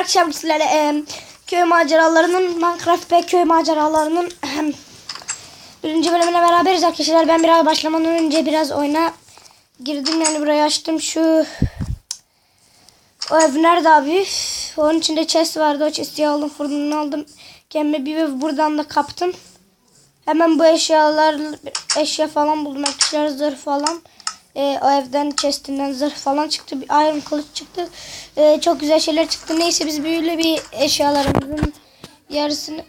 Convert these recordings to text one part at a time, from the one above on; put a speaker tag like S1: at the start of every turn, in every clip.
S1: arkadaşlar sizlerle e, köy maceralarının Minecraft ve köy maceralarının ehem, birinci bölümüne beraberiz arkadaşlar. Ben biraz başlamadan önce biraz oyuna girdim yani burayı açtım şu o ev nerede abi? Onun içinde chest vardı. O chest'i aldım fırından aldım. Kendime bir ev buradan da kaptım. Hemen bu eşyalar eşya falan buldum. Arkadaşlar zırh falan. Ee, o evden chestinden zırh falan çıktı. Bir iron kılıç çıktı. Ee, çok güzel şeyler çıktı. Neyse biz böyle bir eşyalarımızın yarısını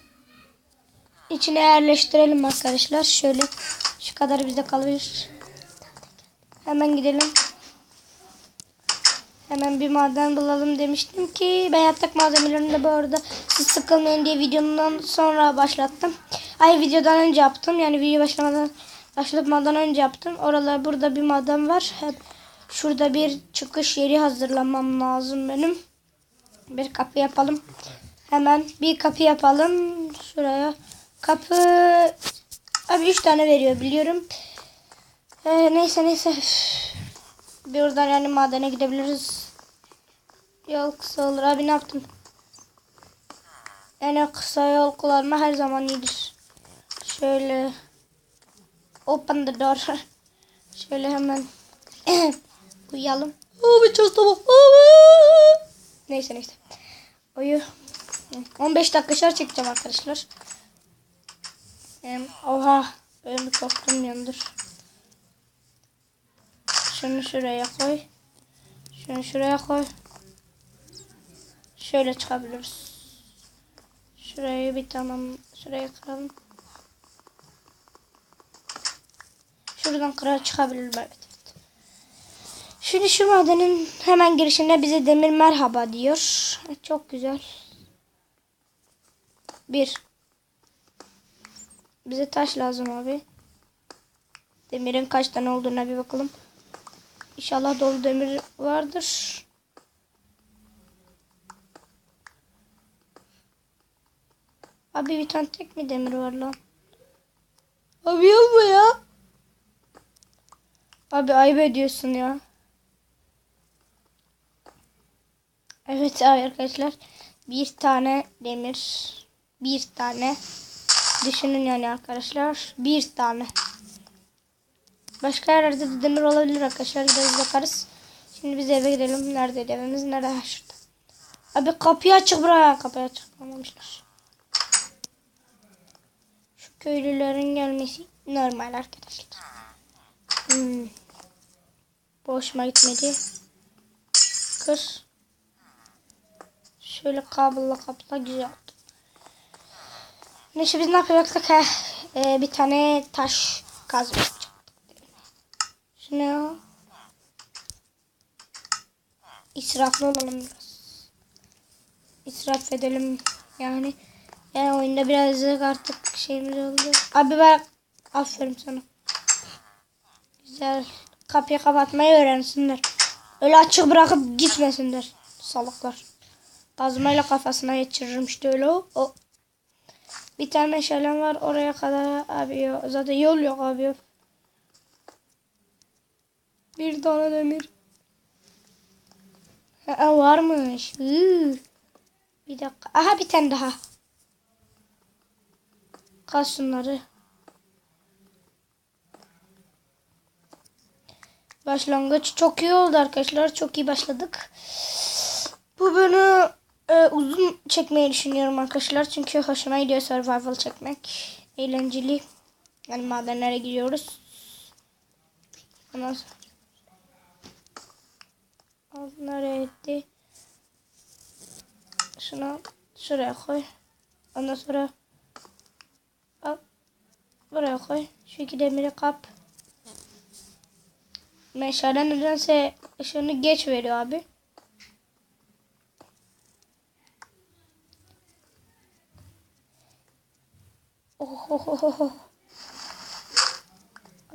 S1: içine yerleştirelim arkadaşlar. Şöyle şu kadar bizde kalır. Hemen gidelim. Hemen bir maden bulalım demiştim ki ben yatak malzemelerini de bu arada siz sıkılmayın diye videonun sonra başlattım. Ay videodan önce yaptım. Yani video başlamadan başlamadan önce yaptım. Oralar burada bir maden var. Hep şurada bir çıkış yeri hazırlamam lazım benim. Bir kapı yapalım. Hemen bir kapı yapalım. Şuraya. Kapı abi 3 tane veriyor biliyorum. Ee, neyse neyse. Bir oradan yani madene gidebiliriz. Yol kısa olur. Abi ne yaptın? Yani kısa yol kullanma her zaman iyidir. Şöyle open the door. Şöyle hemen uyuyalım. Abi çok sabah. Neyse neyse. Uyu. 15 dakika şarj çekeceğim arkadaşlar. Em, Oha. Benim bir korktuğum yandır. Şunu şuraya koy. Şunu şuraya koy. Şöyle çıkabiliriz. Şurayı bir tamam. Şuraya kıralım. Şuradan kırar çıkabilirim evet. Şimdi şu madenin hemen girişinde bize demir merhaba diyor. Çok güzel. Bir. Bize taş lazım abi. Demirin kaç tane olduğuna bir bakalım. İnşallah dolu demir vardır. Abi bir tane tek mi demir var lan? Abi yapma ya. Abi ayıp ediyorsun ya. Evet arkadaşlar. Bir tane demir. Bir tane. Düşünün yani arkadaşlar. Bir tane. Başka yerlerde de demir olabilir arkadaşlar. Gideriz bakarız. Şimdi biz eve gidelim. Nerede evimiz? Nerede? Ha, şurada. Abi kapıyı açık buraya. Kapıyı açık bırakmamışlar. Şu köylülerin gelmesi normal arkadaşlar. Hmm. Boşuma gitmedi. Kır. Şöyle kablola kapla güzel oldu. Neyse biz ne yapacaktık? Heh, ee, bir tane taş kazma yapacaktık. Ne o? İsraflı olalım biraz. İsraf edelim yani. Yani oyunda birazcık artık şeyimiz oldu. Abi bak. Aferin sana. Güzel. Kapıyı kapatmayı öğrensinler. Öyle açık bırakıp gitmesinler. Salaklar. Kazmayla kafasına geçiririm işte öyle o. o. Bir tane meşalem var oraya kadar abi. Zaten yol yok abi. Bir tane demir. Ha, varmış. Bir dakika. Aha bir tane daha. Kaz Başlangıç çok iyi oldu arkadaşlar. Çok iyi başladık. Bu bölümü e, uzun çekmeyi düşünüyorum arkadaşlar. Çünkü hoşuma gidiyor survival çekmek. Eğlenceli. Yani madenlere gidiyoruz. Ondan sonra gitti? Şunu şuraya koy. Ondan sonra buraya koy. Şu iki demiri kap. Meşale nedense ışığını geç veriyor abi. Oh, oh, oh.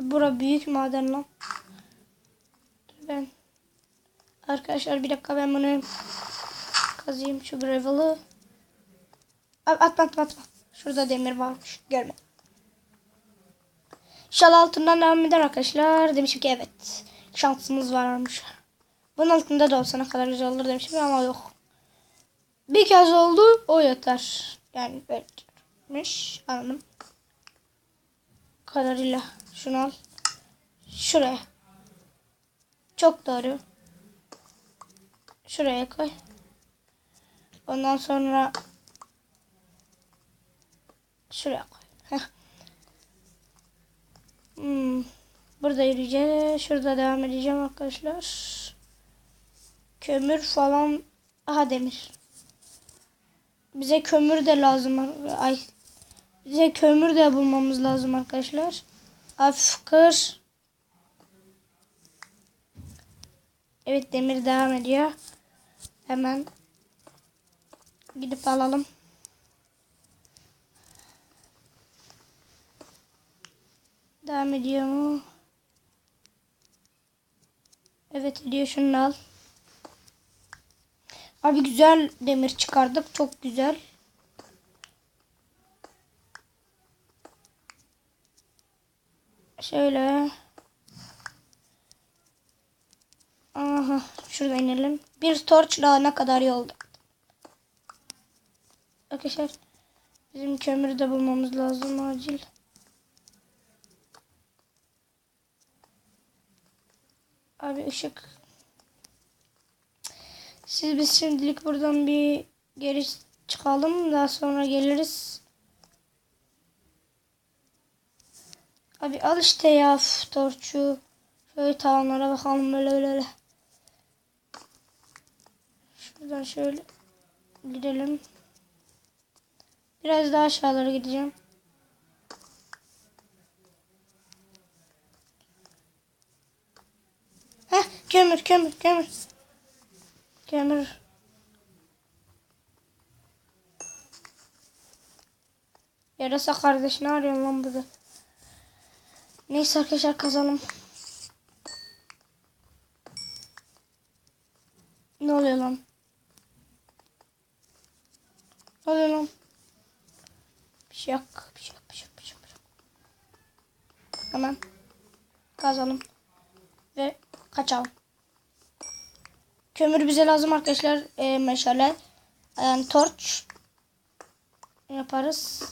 S1: Bura büyük maden lan. Ben Arkadaşlar bir dakika ben bunu kazıyım şu gravel'ı. Atma atma atma. Şurada demir varmış. Görme. İnşallah altından devam eder arkadaşlar. Demişim ki evet. Şansımız varmış. Bunun altında da olsa ne kadar güzel olur demişim ama yok. Bir kez oldu o yeter. Yani böylemiş. Anladım. Kadarıyla. Şunu al. Şuraya. Çok doğru. Şuraya koy. Ondan sonra şuraya koy. Hmm. Burada yürüyeceğiz. Şurada devam edeceğim arkadaşlar. Kömür falan. Aha demir. Bize kömür de lazım. Ay. Bize kömür de bulmamız lazım arkadaşlar. Afkır. Evet demir devam ediyor. Hemen gidip alalım. Devam ediyor mu? Evet ediyor şunu al. Abi güzel demir çıkardık. Çok güzel. Şöyle. Aha şurada inelim. Bir torçla ne kadar yolda. Arkadaşlar bizim kömürü de bulmamız lazım acil. Abi ışık. Siz biz şimdilik buradan bir geri çıkalım. Daha sonra geliriz. Abi al işte ya torçu. Şöyle tavanlara bakalım böyle böyle. böyle. Şuradan şöyle gidelim. Biraz daha aşağılara gideceğim. Heh kömür kömür kömür. Kömür. Yarasa kardeşini arıyorum lan burada. Neyse arkadaşlar kazalım. Ne oluyor lan? Ne oluyor lan? Bir şey yok. Bir şey yok. Bir şey yok. Bir şey yok. Şey. Hemen kazalım. Ve kaçalım. Kömür bize lazım arkadaşlar. E, meşale. Yani torç. Yaparız.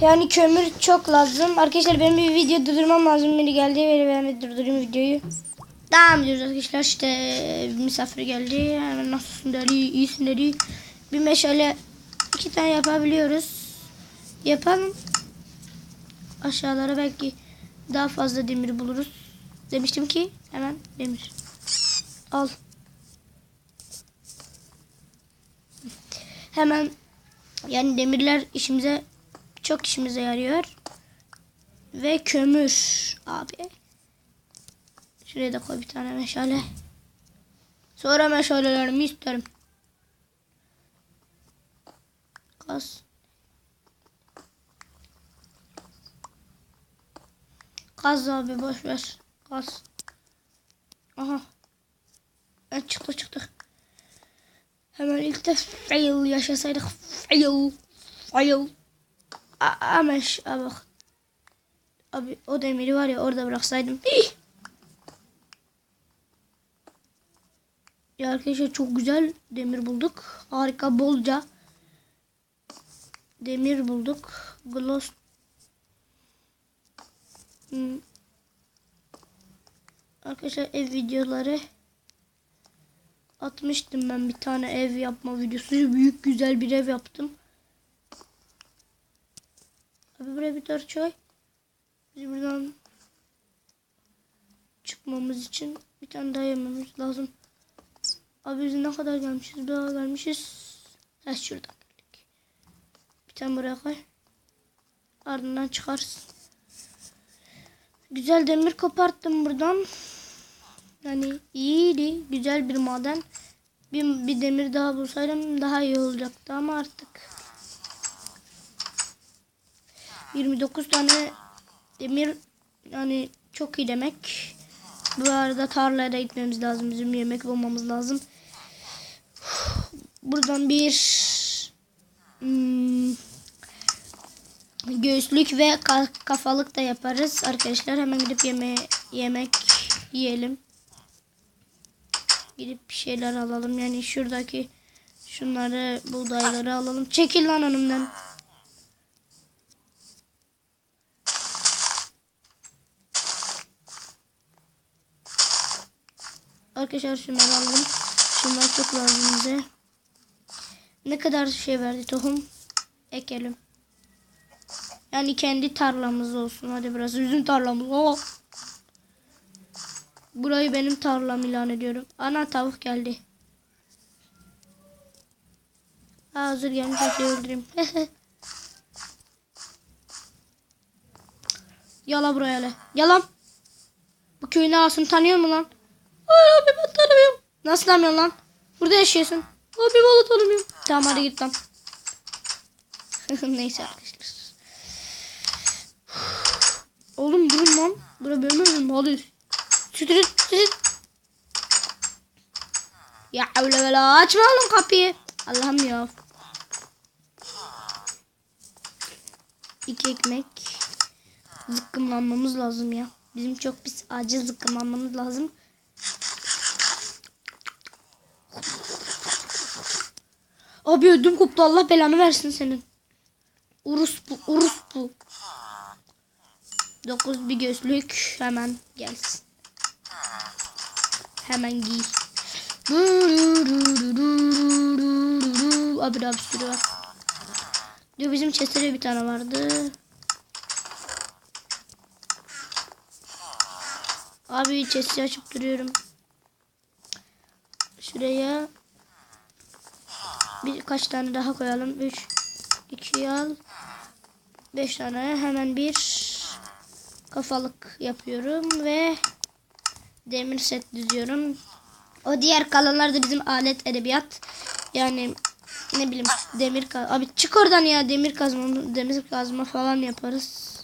S1: Yani kömür çok lazım. Arkadaşlar benim bir video durdurmam lazım. Beni geldi ve ben durdurayım videoyu. Devam ediyoruz arkadaşlar. İşte misafir geldi. Hemen nasılsın dedi. iyisin dedi. Bir meşale iki tane yapabiliyoruz. Yapalım. Aşağılara belki daha fazla demir buluruz. Demiştim ki hemen demir. Al. Hemen yani demirler işimize çok işimize yarıyor. Ve kömür abi. Şuraya da koy bir tane meşale. Sonra meşalelerimi isterim. Kas. Kaz abi boş ver. Kaz. Aha. Evet, çıktı çıktı. Hemen ilk de fail yaşasaydık. Fail. Fail. Abi bak. Abi o demiri var ya orada bıraksaydım. Hih! Ya arkadaşlar çok güzel demir bulduk. Harika bolca demir bulduk. Gloss Hmm. Arkadaşlar ev videoları atmıştım ben bir tane ev yapma videosu. Büyük güzel bir ev yaptım. Abi buraya bir torç koy. Biz buradan çıkmamız için bir tane daha yememiz lazım. Abi biz ne kadar gelmişiz? Daha gelmişiz. Ha şuradan geldik. Bir tane buraya koy. Ardından çıkarız. Güzel demir koparttım buradan. Yani iyiydi. Güzel bir maden. Bir, bir demir daha bulsaydım daha iyi olacaktı ama artık 29 tane demir yani çok iyi demek. Bu arada tarlaya da gitmemiz lazım. Bizim yemek bulmamız lazım. Buradan bir hmm, göğüslük ve ka- kafalık da yaparız arkadaşlar. Hemen gidip yeme yemek yiyelim. Gidip bir şeyler alalım. Yani şuradaki şunları buğdayları alalım. Çekil lan önümden. Arkadaşlar şunları alalım. Şunlar çok lazım bize. Ne kadar şey verdi tohum? Ekelim. Yani kendi tarlamız olsun. Hadi biraz üzüm tarlamız. Oh. Burayı benim tarlam ilan ediyorum. Ana tavuk geldi. Ha, hazır gelmiş hadi öldüreyim. Yala buraya hele. Yalan. Bu köyün ağasını tanıyor mu lan? Hayır abi ben tanımıyorum. Nasıl tanımıyorsun lan? Burada yaşıyorsun. Abi valla tanımıyorum. Tamam hadi git lan. Neyse arkadaşlar. Oğlum durun lan. Bura benim evim. Hadi. Ya havle ve la açma oğlum kapıyı. Allah'ım ya. İki ekmek. Zıkkımlanmamız lazım ya. Bizim çok pis acil zıkkımlanmamız lazım. Abi ödüm koptu Allah belanı versin senin. Urus bu, urus bu. Dokuz bir gözlük hemen gelsin. Hemen giy. Abi bir sürü var. Diyor bizim chest'te bir tane vardı. Abi chest'i açıp duruyorum. Şuraya birkaç tane daha koyalım. 3 2 al. 5 tane hemen bir kafalık yapıyorum ve demir set düzüyorum. O diğer kalanlar da bizim alet edebiyat. Yani ne bileyim demir kaz abi çık oradan ya demir kazma demir kazma falan yaparız.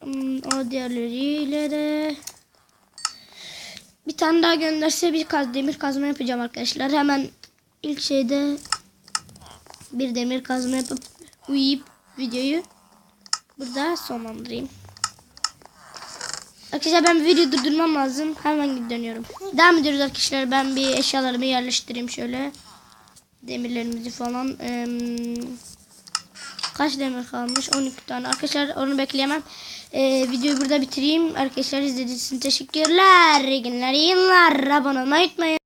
S1: Hmm, o diğerleriyle de bir tane daha gönderse bir kaz demir kazma yapacağım arkadaşlar. Hemen ilk şeyde bir demir kazma yapıp uyuyup videoyu burada sonlandırayım. Arkadaşlar ben bir video durdurmam lazım. Hemen dönüyorum. Devam ediyoruz arkadaşlar. Ben bir eşyalarımı yerleştireyim şöyle. Demirlerimizi falan. Ee, kaç demir kalmış? 12 tane. Arkadaşlar onu bekleyemem. Ee, videoyu burada bitireyim. Arkadaşlar izlediğiniz için teşekkürler. İyi günler, iyi yıllar. Abone olmayı unutmayın.